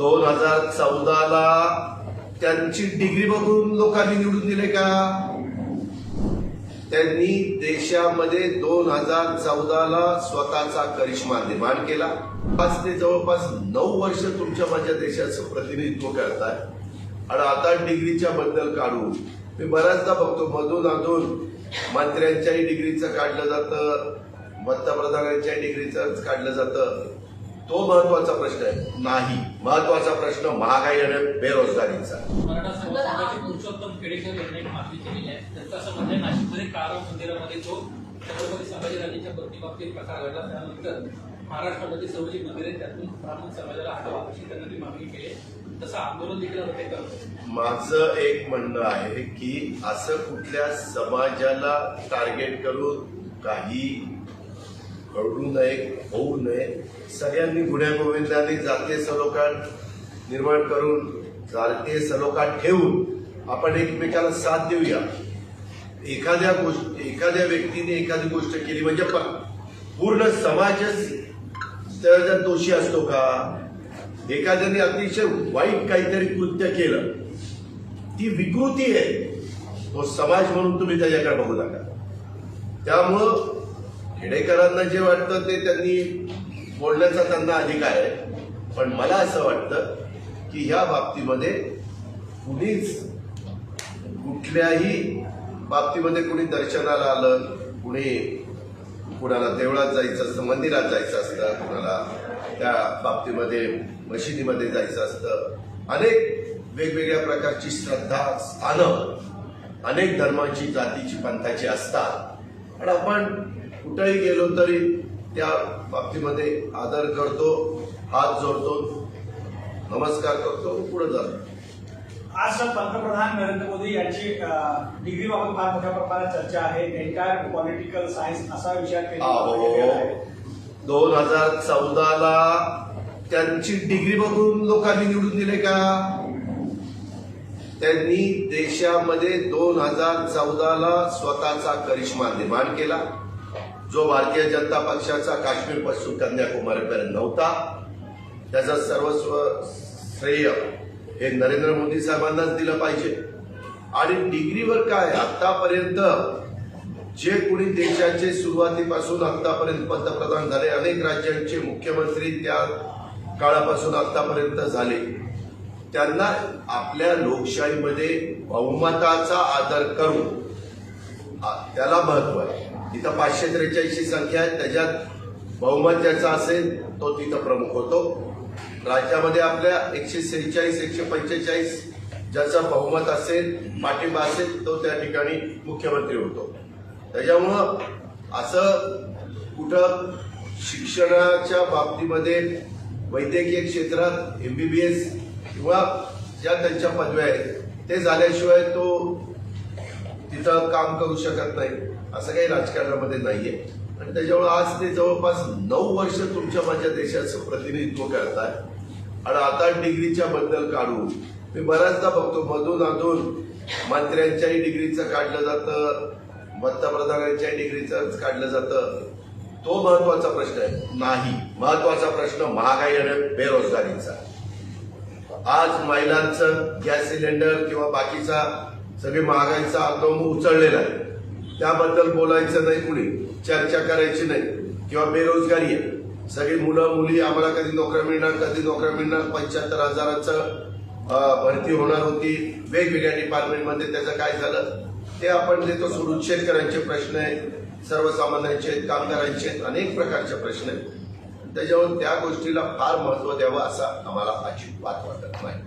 दोन हजार चौदाला त्यांची डिग्री बघून लोकांनी निवडून दिले का? त्यांनी देशामध्ये दोन हजार चौदाला स्वतःचा करिश्मा निर्माण केला. पाच ते जवळपास नऊ वर्ष तुमच्या माझ्या देशाचं प्रतिनिधित्व करताय. आणि आता डिग्रीच्या बद्दल काढून मी बऱ्याचदा बघतो मधून अधून मंत्र्यांच्याही डिग्रीचं काढलं जातं पंतप्रधानांच्या डिग्रीचं काढलं जातं. तो महत्त्वाचा प्रश्न आहे. नाही. महत्त्वाचा प्रश्न महागाई आणि बेरोजगारीचा. मराठा समाजाचे पुरुषोत्तम खेडेकर यांनी एक मागणी केलेली आहे. त्यांचं असं म्हणणं आहे नाशिकमध्ये कारा मंदिरामध्ये जो छत्रपती संभाजीराजांच्या बाबतीत प्रकार घडला. त्यानंतर महाराष्ट्रामध्ये सर्व जी मंदिरे त्यातून ब्राह्मण समाजाला हटावा अशी त्यांनी ती मागणी केली तसं आंदोलन देखील आता ते करतो माझं एक म्हणणं आहे की असं कुठल्या समाजाला टार्गेट करून काही घडू नये होऊ नये. सगळ्यांनी गुन्ह्या जाते जातीय निर्माण करून जातीय सलोखा ठेवून आपण एकमेकाला साथ देऊया. एखाद्या गोष्ट एखाद्या व्यक्तीने एखादी गोष्ट केली म्हणजे पूर्ण समाजच त्याच्यात दोषी असतो का? एखाद्याने अतिशय वाईट काहीतरी कृत्य केलं. ती विकृती आहे. तो समाज म्हणून तुम्ही त्याच्याकडे बघू नका. त्यामुळं खेडेकरांना जे वाटतं ते त्यांनी बोलण्याचा त्यांना अधिकार आहे. पण मला असं वाटतं की ह्या बाबतीमध्ये कुणीच कुठल्याही बाबतीमध्ये कुणी दर्शनाला आलं कुणी कुणाला देवळात जायचं असतं मंदिरात जायचं असतं कुणाला त्या बाबतीमध्ये मशिदीमध्ये जायचं असतं. अनेक वेगवेगळ्या प्रकारची श्रद्धा स्थानं अनेक धर्माची जातीची पंथाची असतात. पण आपण कुठेही गेलो तरी त्या बाबतीमध्ये आदर करतो हात जोडतो नमस्कार करतो पुढे जातो आज पंतप्रधान नरेंद्र मोदी यांची डिग्रीबाबत फार मोठ्या प्रमाणात चर्चा आहे. एंटायर पॉलिटिकल सायन्स असा विचार दोन हजार चौदाला त्यांची डिग्री बघून लोकांनी निवडून दिले का? त्यांनी देशामध्ये दोन हजार चौदाला स्वतःचा करिश्मा निर्माण केला. जो भारतीय जनता पक्षाचा काश्मीरपासून कन्याकुमारीपर्यंत नव्हता त्याचं सर्वस्व श्रेय हे नरेंद्र मोदी साहेबांनाच दिलं पाहिजे. आणि डिग्रीवर काय? आतापर्यंत जे कोणी देशाचे सुरुवातीपासून आतापर्यंत पंतप्रधान झाले अनेक राज्यांचे मुख्यमंत्री त्या काळापासून आतापर्यंत झाले. त्यांना आपल्या लोकशाहीमध्ये बहुमताचा आदर करून त्याला महत्त्व आहे. तिथं पाचशे त्रेचाळीसची संख्या आहे. त्याच्यात बहुमत ज्याचा असेल तो तिथं प्रमुख होतो. राज्यामध्ये आपल्या एकशे सेहेचाळीस एकशे पंचेचाळीस ज्याचा बहुमत असेल पाठिंबा असेल तो त्या ठिकाणी मुख्यमंत्री होतो. त्याच्यामुळं असं कुठं शिक्षणाच्या बाबतीमध्ये वैद्यकीय क्षेत्रात एमबीबीएस किंवा ज्या त्यांच्या पदव्या आहेत ते झाल्याशिवाय तो तिथं काम करू शकत नाही. असं काही राजकारणामध्ये नाहीये. आणि त्याच्यामुळे आज ते जवळपास नऊ वर्ष तुमच्या माझ्या देशाचं प्रतिनिधित्व करतात आणि आता डिग्रीच्या बद्दल काढून मी बऱ्याचदा बघतो मधून अधून मंत्र्यांच्याही डिग्रीचं काढलं जातं पंतप्रधानांच्या डिग्रीचं काढलं जातं. तो महत्त्वाचा प्रश्न आहे. नाही. महत्त्वाचा प्रश्न महागाई आणि बेरोजगारीचा. आज महिलांचं गॅस सिलेंडर किंवा बाकीचा सगळी महागाईचा अवलंब उचललेला आहे. त्याबद्दल बोलायचं नाही कुणी चर्चा करायची नाही किंवा बेरोजगारी आहे. सगळी मुलं मुली आम्हाला कधी नोकऱ्या मिळणार कधी नोकऱ्या मिळणार पंच्याहत्तर हजाराचं भरती होणार होती. वेगवेगळ्या डिपार्टमेंटमध्ये त्याचं काय झालं ते आपण देतो. सोडून शेतकऱ्यांचे प्रश्न आहेत सर्वसामान्यांचे आहेत कामगारांचे आहेत अनेक प्रकारचे प्रश्न आहेत. त्याच्यावर त्या गोष्टीला फार महत्त्व द्यावं असं आम्हाला अजिबात वाटत नाही.